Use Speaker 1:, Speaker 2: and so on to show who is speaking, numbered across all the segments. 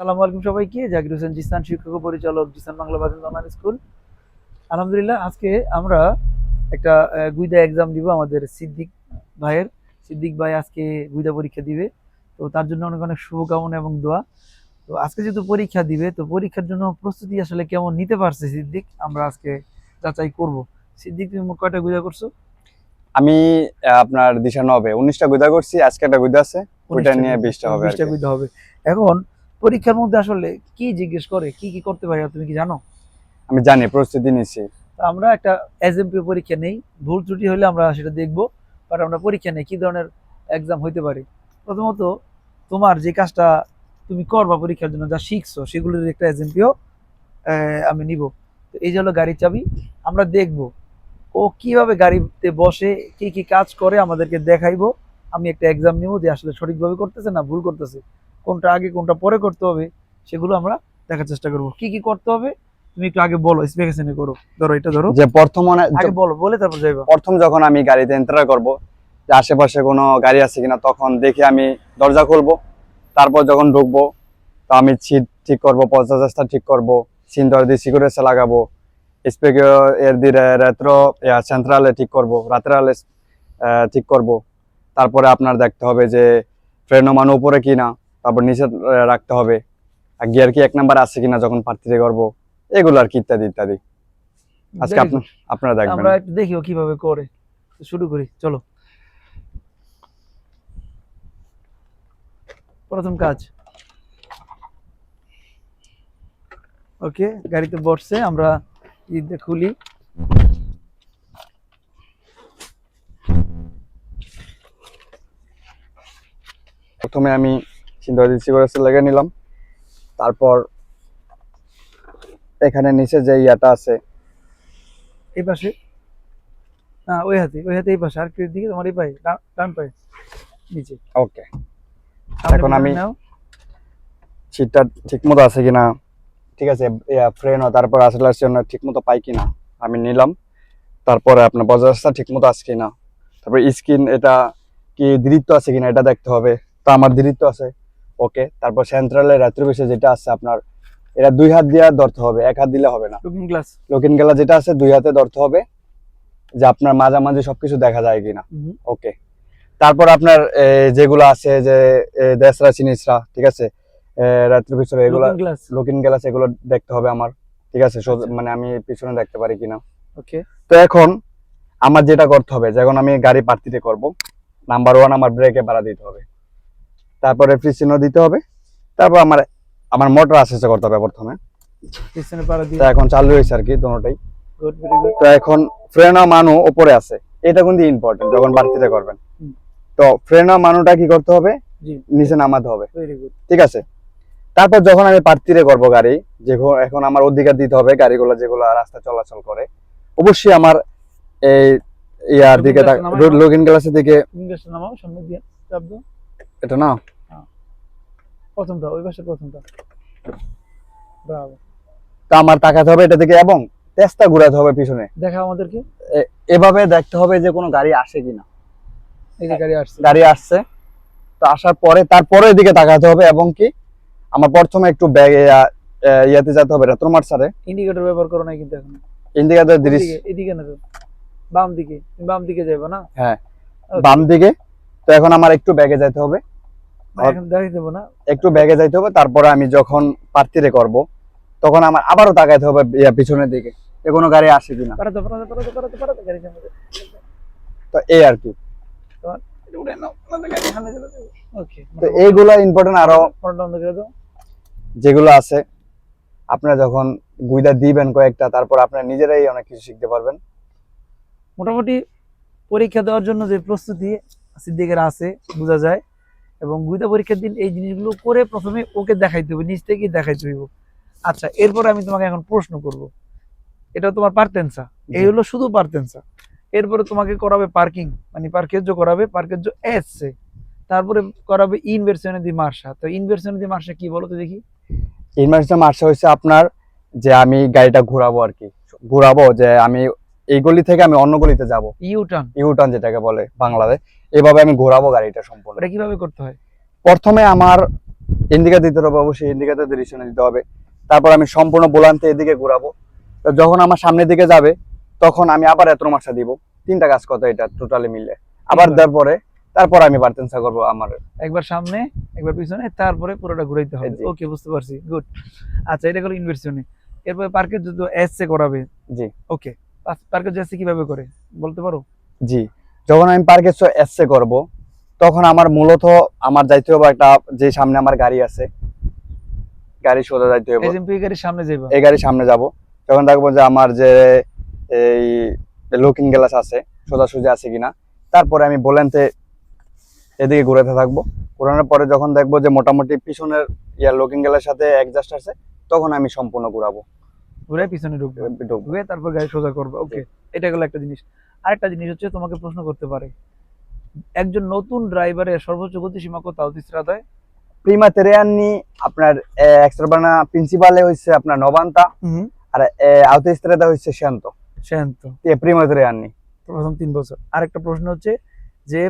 Speaker 1: সালামু আলাইকুম সবাইকে। জাকির হোসেন জিস্তান শিক্ষক পরিচালক জিস্তান বাংলা বাজার অনলাইন স্কুল আলহামদুলিল্লাহ আজকে আমরা একটা গুইদা এক্সাম দিব আমাদের সিদ্দিক ভাইয়ের। সিদ্দিক ভাই আজকে গুইদা পরীক্ষা দিবে। তো তার জন্য অনেক অনেক শুভকামনা এবং দোয়া। তো আজকে যেহেতু পরীক্ষা দিবে তো পরীক্ষার জন্য প্রস্তুতি আসলে কেমন নিতে পারছে সিদ্দিক? আমরা আজকে যাচাই করব। সিদ্দিক তুমি মোট কয়টা গুইদা করছ?
Speaker 2: আমি আপনার দিশা নবে। উনিশটা গুদা করছি আজকে একটা গুদা আছে। ওইটা নিয়ে বিশটা হবে
Speaker 1: বিশটা গুইদা হবে। এখন পরীক্ষার মধ্যে আসলে কি জিজ্ঞেস করে কি কি করতে পারি তুমি কি জানো?
Speaker 2: আমি জানি প্রস্তুতি নিচ্ছি
Speaker 1: তো আমরা একটা এসএমপি পরীক্ষা নেই ভুল ত্রুটি হলে আমরা সেটা দেখব বাট আমরা পরীক্ষা নেই কি ধরনের এক্সাম হইতে পারে? প্রথমত তোমার যে কাজটা তুমি করবা পরীক্ষার জন্য যা শিখছো সেগুলোর একটা এসএমপিও আমি নিব। তো এই যে হলো গাড়ির চাবি আমরা দেখব ও কীভাবে গাড়িতে বসে কি কি কাজ করে আমাদেরকে দেখাইবো আমি একটা এক্সাম নিব যে আসলে সঠিকভাবে করতেছে না ভুল করতেছে। কোনটা আগে কোনটা পরে করতে হবে সেগুলো আমরা দেখার চেষ্টা করব। কি কি করতে হবে তুমি একটু আগে বলো স্পেসিফিকেশনে করো। ধরো এটা ধরো।
Speaker 2: যে প্রথম
Speaker 1: আগে বলো বলে তারপর যাইবা।
Speaker 2: প্রথম যখন আমি গাড়িতে এন্টার করব যে আশেপাশে কোনো গাড়ি আছে কিনা তখন দেখে আমি দরজা খুলবো। তারপর যখন ঢুকবো তো আমি সিট ঠিক করব পঞ্চাশটা ঠিক করব সিন দর দিয়ে সিকিউরিটি লাগাবো স্পিকার এর দিয়ে রেত্রো সেন্ট্রালে ঠিক করব রাত্রালে ঠিক করব। তারপরে আপনার দেখতে হবে যে ফ্রেনো মান উপরে কিনা। তারপর নিচে রাখতে হবে। আর গিয়ার কি এক নাম্বার আছে কিনা যখন প্রার্থীতে করব এগুলো আর কি ইত্যাদি ইত্যাদি। আজকে আপনি আপনারা দেখবেন।
Speaker 1: আমরা একটু দেখিও কীভাবে করে। শুরু করি চলো। প্রথম কাজ। ওকে গাড়িতে বসছে আমরা ঈদে খুলি।
Speaker 2: প্রথমে আমি চিন্তা সিকিউরিটি লেগে নিলাম। তারপর এখানে নিচে যে ইয়াটা আছে
Speaker 1: এই পাশে? না ওই হাতে ওই হাতে এই পাশে আর কি দিকে তোমার এই পায়ে ডান পায়ে নিচে।
Speaker 2: ওকে। এখন আমি- সিটটা ঠিক মতো আছে কিনা ঠিক আছে ফ্রেন তারপর আসলে জন্য ঠিক মতো পাই কিনা আমি নিলাম। তারপরে আপনার বজারটা ঠিক মতো আছে কিনা তারপর স্কিন এটা কি দৃঢ়ত্ব আছে কিনা এটা দেখতে হবে। তা আমার দৃঢ়ত্ব আছে। ওকে তারপর সেন্ট্রালের রাত্রি বেশি যেটা আছে আপনার এটা দুই হাত দিয়ে ধরতে হবে এক হাত দিলে হবে না।
Speaker 1: লুকিং গ্লাস
Speaker 2: লকিন গেলা যেটা আছে দুই হাতে ধরতে হবে যে আপনার মাঝামাঝি সবকিছু দেখা যায় কিনা। ওকে তারপর আপনার যেগুলো আছে যে দেশরা চিনিসরা ঠিক আছে? এ, রাত্রির পিছনে এগুলো
Speaker 1: লুকিং গ্লাস
Speaker 2: এগুলো দেখতে হবে আমার ঠিক আছে?
Speaker 1: আচ্ছা।
Speaker 2: মানে আমি পিছনে দেখতে পারি কিনা।
Speaker 1: ওকে
Speaker 2: তো এখন আমার যেটা করতে হবে যখন আমি গাড়ি পার্টিতে করব নাম্বার ওয়ান আমার ব্রেকে বাড়া দিতে হবে। তারপরে ফ্রিচিনো দিতে হবে। তারপর আমার আমার মোটর আসেছে করতে হবে প্রথমে। তো এখন চালু হয়েছে আর কি
Speaker 1: গুড
Speaker 2: তো এখন ফ্রেনা মানু উপরে আছে। এটা কিন্তু ইম্পর্টেন্ট যখন বাড়তিতে করবেন। তো ফ্রেনা মানুটা কি করতে হবে? নিচে নামাতে হবে। ঠিক আছে? তারপর যখন আমি প্রার্থীরে করব গাড়ি যে এখন আমার অধিকার দিতে হবে গাড়িগুলো যেগুলো রাস্তা চলাচল করে। অবশ্যই আমার এই ইয়ার দিকে
Speaker 1: নাও।
Speaker 2: লগিন গ্লাসের দিকে এটা না
Speaker 1: প্রথমটা ওই পাশে প্রথমটা। ব্রাভো।
Speaker 2: তো আমার তাকাতে হবে এটা দিকে এবং তেস্তা ঘুরাতে হবে পিছনে।
Speaker 1: দেখা আমাদেরকে।
Speaker 2: এভাবে দেখতে হবে যে কোনো গাড়ি আসে কিনা।
Speaker 1: এই যে গাড়ি আসছে।
Speaker 2: গাড়ি আসছে। তো আসার পরে তারপরে এদিকে তাকাতে হবে এবং কি আমার প্রথমে একটু ব্যাগে ইয়াতে যেতে হবে রেত্রমার সারে
Speaker 1: ইন্ডিকেটর ব্যবহার করো নাই কিন্তু এখন।
Speaker 2: ইন্ডিকেটর দৃশ্য
Speaker 1: এদিকে এদিকে না তো। বাম দিকে তুমি বাম দিকে যাবে না?
Speaker 2: হ্যাঁ। বাম দিকে। তো এখন আমার একটু ব্যাগে যাইতে হবে। একটু ব্যাগে যাইতে হবে তারপরে আমি যখন প্রার্থীরে করব তখন আমার আবারও তাকাইতে হবে পিছনের দিকে। যে কোনো গাড়ি আসে কিনা। তো এই আর কি। তো এইগুলো ইম্পর্টেন্ট
Speaker 1: আরও
Speaker 2: যেগুলো আছে আপনারা যখন গুইদা দিবেন কয়েকটা তারপর আপনারা নিজেরাই অনেক কিছু শিখতে পারবেন।
Speaker 1: মোটামুটি পরীক্ষা দেওয়ার জন্য যে প্রস্তুতি সিদ্দিকের আছে বোঝা যায়। এবং গুইদা পরীক্ষার দিন এই জিনিসগুলো করে প্রথমে ওকে দেখাইতে হবে নিজ থেকেই দেখাইতে হইব। আচ্ছা এরপর আমি তোমাকে এখন প্রশ্ন করব। এটা তোমার পারতেন্সা এই হলো শুধু পারতেন্সা এরপরে তোমাকে করাবে পার্কিং মানে পার্কেজ্য করাবে পার্কেজ্য এসছে। তারপরে করাবে ইনভার্সনে দি মার্শা। তো ইনভার্সনে দি মার্শা কি বলো তো দেখি।
Speaker 2: ইনভার্সটা মার্সা হচ্ছে আপনার যে আমি গাড়িটা ঘোরাবো আর কি। ঘোরাবো যে আমি এই গলি থেকে আমি অন্য গলিতে যাব।
Speaker 1: ইউ টার্ন
Speaker 2: ইউটার্ন যেটাকে বলে বাংলাতে। এভাবে আমি ঘোরাবো গাড়িটা সম্পূর্ণ।
Speaker 1: ওটা কীভাবে করতে হয়?
Speaker 2: প্রথমে আমার ইন্ডিকা দিতে হবে অবশ্যই ইন্ডিকাতে ডিরেকশনে দিতে হবে। তারপর আমি সম্পূর্ণ বোলান্তে এদিকে ঘোরাবো। তো যখন আমার সামনের দিকে যাবে তখন আমি আবার এত মাসা দিব। তিনটা কাজ কত এটা টোটালি মিলে আবার
Speaker 1: তিনবার।
Speaker 2: দেওয়ার পরে তারপর আমি বার্তেন্সা করব আমার।
Speaker 1: একবার সামনে একবার পিছনে তারপরে পুরোটা ঘুরাইতে হবে। ওকে বুঝতে পারছি। গুড আচ্ছা এটা হলো ইনভার্সনে এরপরে পার্কের যদি এসে করাবে।
Speaker 2: জি।
Speaker 1: ওকে পার্কের এসে কীভাবে করে? বলতে পারো?
Speaker 2: জি। যখন আমি পার্কে এসে করব তখন আমার মূলত আমার যাইতে হবে একটা যে সামনে আমার গাড়ি আছে গাড়ি সোজা যাইতে হবে।
Speaker 1: এজেম্পি গাড়ির সামনে যাইবা?
Speaker 2: এই গাড়ির সামনে যাব। তখন দেখব যে আমার যে এই লুকিং গ্লাস আছে সোজাসুজি আছে কিনা। তারপরে আমি বলেনতে এদিকে ঘুরাতে থাকব। ঘোরানোর পরে যখন দেখব যে মোটামুটি পিছনের ইয়ার লুকিং গ্লাসের সাথে অ্যাডজাস্ট আছে তখন আমি সম্পূর্ণ ঘুরাবো।
Speaker 1: ঘুরে পিছনে ঢুকবে।
Speaker 2: ঢুকবো।
Speaker 1: ঢুকে তারপর গাড়ি সোজা করবে। ওকে এটা গেল একটা জিনিস। আরেকটা জিনিস হচ্ছে তোমাকে প্রশ্ন করতে পারে একজন নতুন ড্রাইভারের সর্বোচ্চ গতিসীমা কত? আউতিস্ত্রাদায়
Speaker 2: প্রিমা তেরিয়ানি আপনার এক্সট্রাবানা প্রিন্সিপালে হচ্ছে আপনার নবান্তা আর আউতেস্ত্রেদা হচ্ছে শান্ত
Speaker 1: শান্ত
Speaker 2: প্রিমা তেরিয়ানি
Speaker 1: প্রথম তিন বছর। আরেকটা প্রশ্ন হচ্ছে যে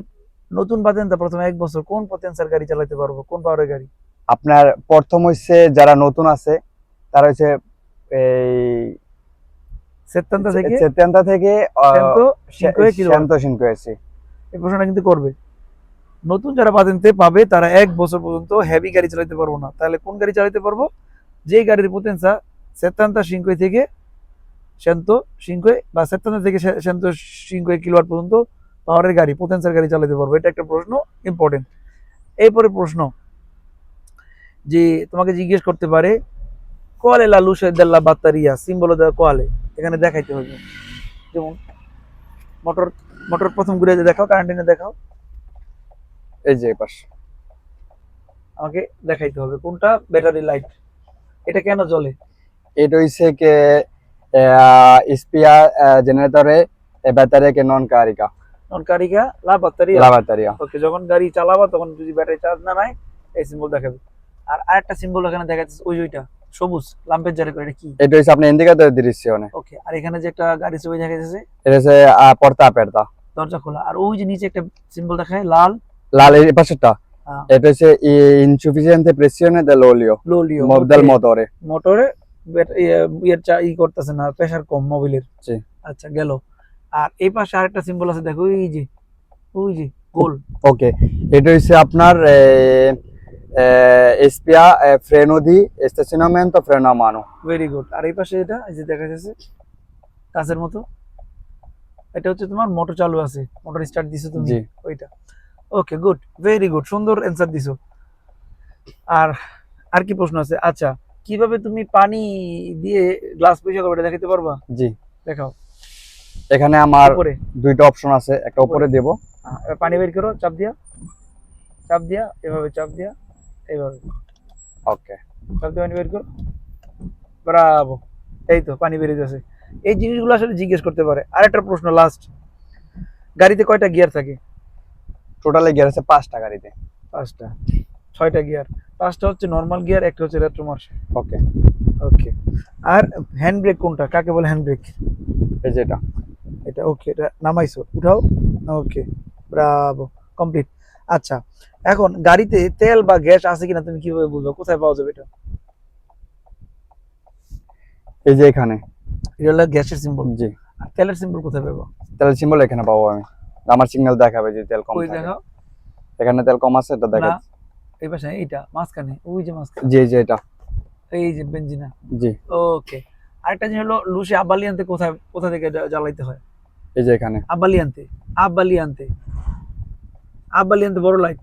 Speaker 1: নতুন পাতেন্তা প্রথম এক বছর কোন পতেন্সার গাড়ি চালাতে পারব? কোন পাওয়ারের গাড়ি?
Speaker 2: আপনার প্রথম হচ্ছে যারা নতুন আছে তারা হচ্ছে এই
Speaker 1: সেত্তান্তা থেকে?
Speaker 2: থেকে
Speaker 1: শান্ত সিনকোয়ে
Speaker 2: আছে
Speaker 1: এই প্রশ্নটা কিন্তু করবে। নতুন যারা পাবে তারা এক বছর পর্যন্ত হেভি গাড়ি চালাতে পারব না। তাহলে কোন গাড়ি চালাতে পারব? যে গাড়ির পোতেন্সা সেত্তান্তা সিংকই থেকে শান্ত সিংকই বা সেত্তান্তা থেকে শান্ত কিলোয়াট পর্যন্ত পাওয়ারের গাড়ি পোতেন্সার গাড়ি চালাতে পারব। এটা একটা প্রশ্ন ইম্পর্টেন্ট এরপরে প্রশ্ন যে তোমাকে জিজ্ঞেস করতে পারে কোয়ালে লা লুসে দেল্লা বাত্তারিয়া সিম্বল দেওয়া কোয়ালে। এখানে দেখাইতে হবে। যেমন মোটর মোটর প্রথম ঘুরে দেখাও কারেন্ট এনে দেখাও।
Speaker 2: এই যে পাশ
Speaker 1: আমাকে দেখাইতে হবে কোনটা? ব্যাটারি লাইট এটা কেন জ্বলে?
Speaker 2: এটা হইছে কে স্পিয়া জেনারেটরে ব্যাটারি কে নন কারিকা
Speaker 1: নন কারিকা লা বাত্তারি
Speaker 2: লা ব্যাটারিয়া
Speaker 1: ওকে যখন গাড়ি চালাবা তখন যদি ব্যাটারি চার্জ না নাই এই সিম্বল দেখাবে। আর আরেকটা সিম্বল এখানে দেখা যাচ্ছে ওই ওইটা। সবুজ লাম্পের জারি করে এটা কি?
Speaker 2: এটা হইছে আপনার ইন্ডিকেটর ডিরেকশনে
Speaker 1: ওকে আর এখানে যে একটা গাড়ি ছবি দেখা যাচ্ছে
Speaker 2: এটা হচ্ছে পর্তা আপারতা
Speaker 1: দরজা খোলা। আর ওই যে নিচে একটা সিম্বল দেখায় লাল।
Speaker 2: লাল এই পাশেরটা। এটা হচ্ছে ইনসুফিসিয়েন্টে প্রেসিone dell'olio
Speaker 1: লোলিও।
Speaker 2: del motore
Speaker 1: মোটরে। ইয়ের চা- ই করতেছে না প্রেসার কম মোবিলের
Speaker 2: জি।
Speaker 1: আচ্ছা গেল। আর এই পাশে আরেকটা সিম্বল আছে দেখো ওই যে ওই যে গোল।
Speaker 2: ওকে এটা হচ্ছে আপনার এসপিয়া ফ্রেনো দি estacionamento freno a mano
Speaker 1: very good আর এই পাশে এটা এই যে দেখা যাচ্ছে কাছের মতো। এটা হচ্ছে তোমার মোটর চালু আছে মোটর স্টার্ট দিছো তুমি ওইটা। ওকে গুড ভেরি গুড সুন্দর অ্যান্সার দিছো। আর আর কি প্রশ্ন আছে? আচ্ছা কীভাবে তুমি পানি দিয়ে গ্লাস পরিষ্কার করবে দেখাতে পারবা?
Speaker 2: জি।
Speaker 1: দেখাও।
Speaker 2: এখানে আমার দুইটা অপশন আছে একটা উপরে দেব।
Speaker 1: হ্যাঁ, পানি বের করো চাপ দিয়া। চাপ দিয়া এভাবে চাপ দিয়া। এইভাবে।
Speaker 2: ওকে
Speaker 1: দিয়ে পানি বের করো ব্রাভো। এই তো পানি বেরিয়ে যাচ্ছে। এই জিনিসগুলো আসলে জিজ্ঞেস করতে পারে। আরেকটা প্রশ্ন লাস্ট গাড়িতে কয়টা গিয়ার থাকে?
Speaker 2: টোটালি গিয়ার আছে পাঁচটা গাড়িতে।
Speaker 1: পাঁচটা। ছয়টা গিয়ার পাঁচটা হচ্ছে নর্মাল গিয়ার একটা হচ্ছে রেট্রোমার্স
Speaker 2: ওকে
Speaker 1: ওকে আর হ্যান্ড ব্রেক কোনটা? কাকে বলে হ্যান্ড ব্রেক
Speaker 2: এই এটা।
Speaker 1: ওকে এটা নামাইছো। উঠাও। ওকে ব্রাভো। কমপ্লিট আচ্ছা এখন গাড়িতে তেল বা গ্যাস আছে কিনা তুমি কীভাবে বুঝবে? কোথায় পাওয়া যাবে এটা?
Speaker 2: এই যে এখানে।
Speaker 1: এটা হলো গ্যাসের সিম্বল
Speaker 2: জি।
Speaker 1: আর তেলের সিম্বল কোথায় পাবো?
Speaker 2: তেল সিম্বল এখানে পাবো আমি। আমার সিগন্যাল দেখাবে যে তেল কম
Speaker 1: ওই
Speaker 2: থাকে। এখানে তেল কম আছে এটা দেখা
Speaker 1: এই পাশে এইটা মাঝখানে ওই যে মাঝখানে।
Speaker 2: জি জি এটা।
Speaker 1: এই যে বেঞ্জিনা।
Speaker 2: জি।
Speaker 1: ওকে। আরেকটা জিনিস হলো লুসে আবালিয়ান্তে কোথায় কোথা থেকে জ্বালাইতে হয়?
Speaker 2: এই যে এখানে।
Speaker 1: আবালিয়ান্তে আবালিয়ান্তে আবালিয়ান্তে বড় লাইট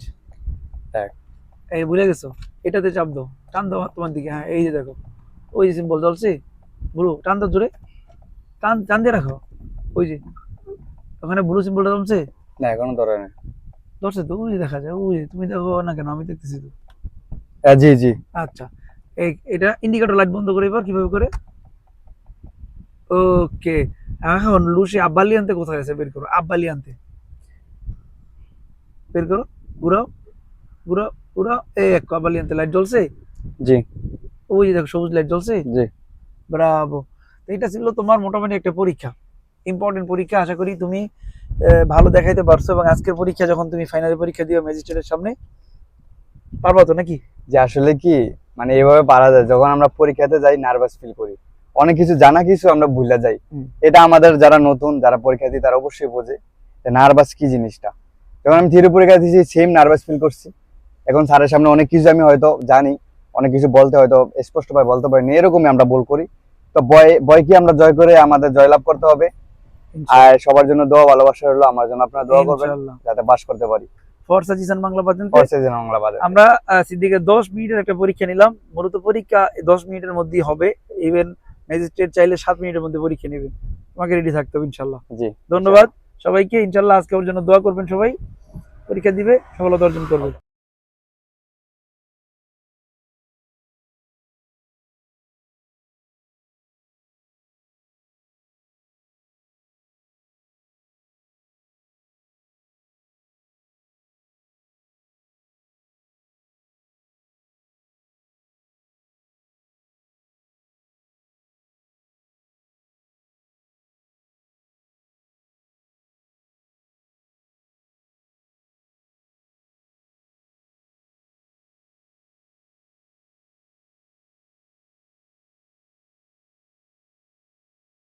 Speaker 1: এই ভুলে গেছো? এটাতে চাপ দাও। টান দাও তোমার দিকে। হ্যাঁ এই যে দেখো। ওই যে সিম্বল জ্বলছে ব্লু টান দাও জোরে। টান টান দিয়ে রাখো। ওই যে। ওখানে ব্লু সিম্বলটা জ্বলছে
Speaker 2: না এখনও ধরে নেই।
Speaker 1: ধরছে তো? ওই দেখা যায়। ওই তুমি দেখো না কেন? আমি দেখতেছি তো।
Speaker 2: জি জি।
Speaker 1: আচ্ছা। এই এটা ইন্ডিকেটর লাইট বন্ধ করে এবার কীভাবে করে? ওকে এখন লুসি আব্বালি আনতে কোথায় আছে? বের করো। আব্বালি আনতে বের করো। ঘুরাও ঘুরাও ঘুরাও। এই এক আব্বালি আনতে লাইট জ্বলছে?
Speaker 2: জি।
Speaker 1: ওই যে দেখো সবুজ লাইট জ্বলছে?
Speaker 2: জি।
Speaker 1: ব্রাভো। এটা ছিল তোমার মোটামুটি একটা পরীক্ষা। ইম্পর্টেন্ট পরীক্ষা আশা করি তুমি ভালো দেখাইতে পারছ এবং আজকের পরীক্ষা যখন তুমি ফাইনাল পরীক্ষা দিও ম্যাজিস্ট্রেটের সামনে পারবা তো নাকি?
Speaker 2: যে আসলে কি মানে এভাবে পারা যায় যখন আমরা পরীক্ষাতে যাই নার্ভাস ফিল করি। অনেক কিছু জানা কিছু আমরা ভুলে যাই। এটা আমাদের যারা নতুন যারা পরীক্ষা দিই তারা অবশ্যই বোঝে যে নার্ভাস কি জিনিসটা। যখন আমি থিওরি পরীক্ষা দিয়েছি সেম নার্ভাস ফিল করছি। এখন স্যারের সামনে অনেক কিছু আমি হয়তো জানি অনেক কিছু বলতে হয়তো স্পষ্টভাবে বলতে পারিনি এরকমই আমরা ভুল করি। তো ভয় ভয়কে আমরা জয় করে আমাদের জয়লাভ করতে হবে? আর সবার জন্য দোয়া ভালোবাসা হলো আমার জন্য আপনারা দোয়া করবেন যাতে পাস করতে পারি।
Speaker 1: ফরসা জিসান বাংলা পর্যন্ত।
Speaker 2: ফরসে বাংলা বাজার
Speaker 1: আমরা সিদ্দিকের দশ মিনিটের একটা পরীক্ষা নিলাম। মূলত পরীক্ষা দশ মিনিটের মধ্যেই হবে। ইভেন ম্যাজিস্ট্রেট চাইলে সাত মিনিটের মধ্যে পরীক্ষা নেবে তোমাকে রেডি থাকতে হবে ইনশাল্লাহ।
Speaker 2: জি।
Speaker 1: ধন্যবাদ। সবাইকে ইনশাল্লাহ আজকে ওর জন্য দোয়া করবেন সবাই। পরীক্ষা দিবে সফলতা অর্জন করবে।